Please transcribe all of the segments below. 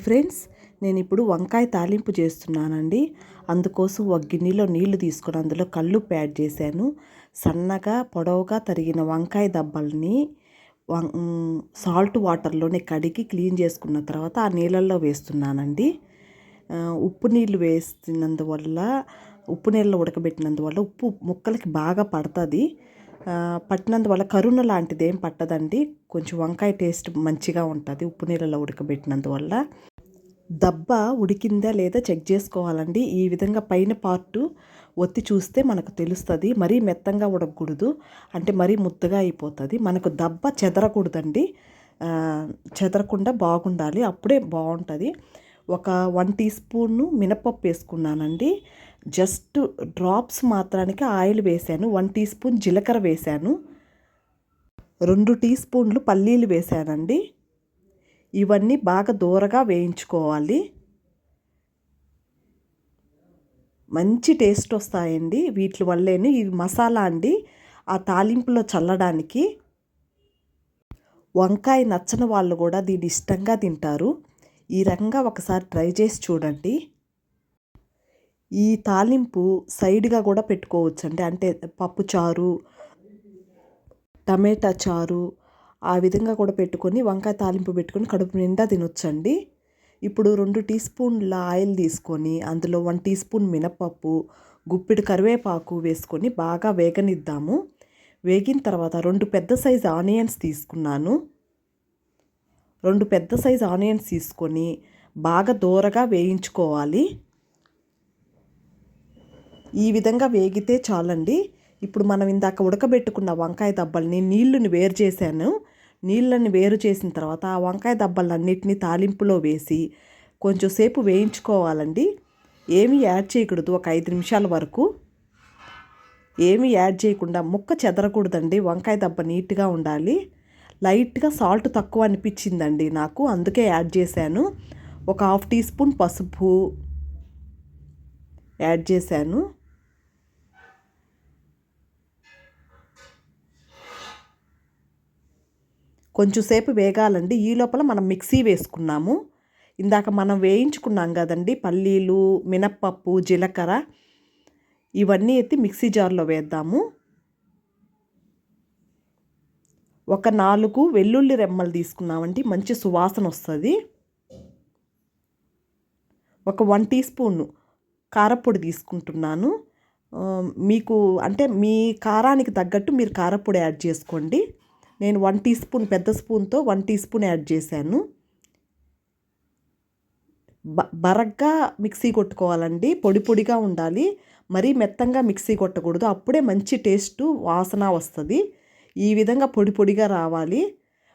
Friends నేను ఇప్పుడు వంకాయ తాలింపు చేస్తున్నానండి. అందుకోసం ఒక గిన్నెలో నీళ్ళు తీసుకొని అందులో కల్లుప్పు యాడ్ చేశాను. సన్నగా పొడవుగా తరిగిన వంకాయ దబ్బల్ని వం- సాల్ట్ వాటర్లోనే కడిగి క్లీన్ చేసుకున్న తర్వాత ఆ నీళ్ళల్లో వేస్తున్నానండి. ఉప్పు నీళ్ళు వేస్తున్నందువల్ల ఉప్పు నీళ్ళలో ఉడకబెట్టినందువల్ల ఉప్పు ముక్కలకి బాగా పడుతుంది. పట్టినందువల్ల కరుణ లాంటిది ఏం పట్టదండి. కొంచెం వంకాయ టేస్ట్ మంచిగా ఉంటుంది ఉప్పు నీళ్ళలో ఉడకబెట్టినందువల్ల. దబ్బ ఉడికిందా లేదా చెక్ చేసుకోవాలండి. ఈ విధంగా పైన పార్టు ఒత్తి చూస్తే మనకు తెలుస్తుంది. మరీ మెత్తంగా ఉడకకూడదు అంటే మరీ ముద్దగా అయిపోతుంది. మనకు దబ్బ చెదరకూడదండి. చెదరకుండా బాగుండాలి. అప్పుడే బాగుంటుంది. ఒక వన్ టీ స్పూన్ మినపప్పు వేసుకున్నానండి. జస్ట్ డ్రాప్స్ మాత్రానికి ఆయిల్ వేశాను వన్ టీ స్పూన్ జీలకర్ర వేశాను రెండు టీ స్పూన్లు పల్లీలు వేశానండి ఇవన్నీ బాగా దూరగా వేయించుకోవాలి. మంచి టేస్ట్ వస్తాయండి వీటి వల్లేను. ఈ మసాలా అండి ఆ తాలింపులో చల్లడానికి. వంకాయ నచ్చని వాళ్ళు కూడా దీన్ని ఇష్టంగా తింటారు. ఈ రకంగా ఒకసారి ట్రై చేసి చూడండి. ఈ తాలింపు సైడ్గా కూడా పెట్టుకోవచ్చు అండి అంటే పప్పు చారు టమాటా చారు ఆ విధంగా కూడా పెట్టుకొని వంకాయ తాలింపు పెట్టుకొని కడుపు నిండా తినొచ్చండి. ఇప్పుడు రెండు టీ స్పూన్ల ఆయిల్ తీసుకొని అందులో వన్ టీ స్పూన్ మినపప్పు గుప్పిడి కరివేపాకు వేసుకొని బాగా వేగనిద్దాము. వేగిన తర్వాత రెండు పెద్ద సైజు ఆనియన్స్ తీసుకున్నాను. రెండు పెద్ద సైజు ఆనియన్స్ తీసుకొని బాగా దూరగా వేయించుకోవాలి. ఈ విధంగా వేగితే చాలండి. ఇప్పుడు మనం ఇందాక ఉడకబెట్టుకున్న వంకాయ దబ్బల్ని నీళ్ళని వేరు చేశాను. నీళ్ళని వేరు చేసిన తర్వాత ఆ వంకాయ దబ్బలన్నిటిని తాలింపులో వేసి కొంచెం సేపు వేయించుకోవాలండి. ఏమీ యాడ్ చేయకూడదు ఒక ఐదు నిమిషాల వరకు. ఏమీ యాడ్ చేయకుండా ముక్క చెదరకూడదండి వంకాయ దెబ్బ నీట్గా ఉండాలి. లైట్గా సాల్ట్ తక్కువ అనిపించిందండి నాకు అందుకే యాడ్ చేశాను. ఒక హాఫ్ టీ స్పూన్ పసుపు యాడ్ చేశాను. కొంచెం సేపు వేగాలండి. ఈ లోపల మనం మిక్సీ వేసుకున్నాము. ఇందాక మనం వేయించుకున్నాం కదండి పల్లీలు మినప్పప్పు జీలకర్ర ఇవన్నీ ఎత్తి మిక్సీ జార్లో వేద్దాము. ఒక నాలుగు వెల్లుల్లి రెమ్మలు తీసుకున్నామండి మంచి సువాసన వస్తుంది. ఒక వన్ టీ స్పూన్ కారపొడి తీసుకుంటున్నాను. మీకు అంటే మీ కారానికి తగ్గట్టు మీరు కారపొడి యాడ్ చేసుకోండి. నేను వన్ టీ స్పూన్ పెద్ద స్పూన్తో వన్ టీ స్పూన్ యాడ్ చేశాను. బ బరగ్గా మిక్సీ కొట్టుకోవాలండి. పొడి పొడిగా ఉండాలి. మరీ మెత్తంగా మిక్సీ కొట్టకూడదు. అప్పుడే మంచి టేస్ట్ వాసన వస్తుంది. ఈ విధంగా పొడి పొడిగా రావాలి.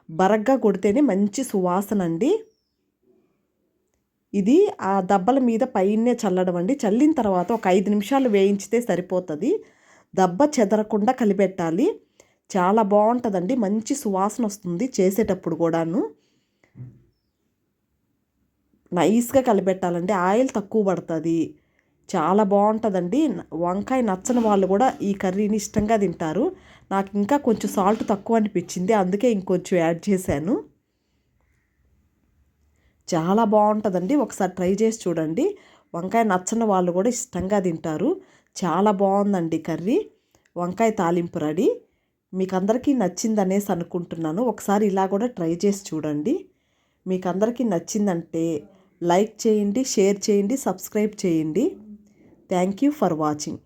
బరగ్గా కొడితేనే మంచి సువాసన అండి. ఇది ఆ దబ్బల మీద పైనే చల్లడం అండి. చల్లిన తర్వాత ఒక ఐదు నిమిషాలు వేయించితే సరిపోతుంది. దబ్బ చెదరకుండా కలిపెట్టాలి. చాలా బాగుంటుందండి. మంచి సువాసన వస్తుంది చేసేటప్పుడు కూడాను. నైస్గా కలిపెట్టాలండి. ఆయిల్ తక్కువ పడుతుంది. చాలా బాగుంటుందండి. వంకాయ నచ్చని వాళ్ళు కూడా ఈ కర్రీని ఇష్టంగా తింటారు. నాకు ఇంకా కొంచెం సాల్ట్ తక్కువ అనిపించింది. అందుకే ఇంకొంచెం యాడ్ చేశాను. చాలా బాగుంటుందండి. ఒకసారి ట్రై చేసి చూడండి. వంకాయ నచ్చని వాళ్ళు కూడా ఇష్టంగా తింటారు. చాలా బాగుందండి కర్రీ. వంకాయ తాలింపు రెడీ. మీకు అందరికీ నచ్చిందనేసి అనుకుంటున్నాను. ఒకసారి ఇలా కూడా ట్రై చేసి చూడండి. మీకు అందరికీ నచ్చిందంటే లైక్ చేయండి షేర్ చేయండి సబ్స్క్రైబ్ చేయండి. Thank you for watching.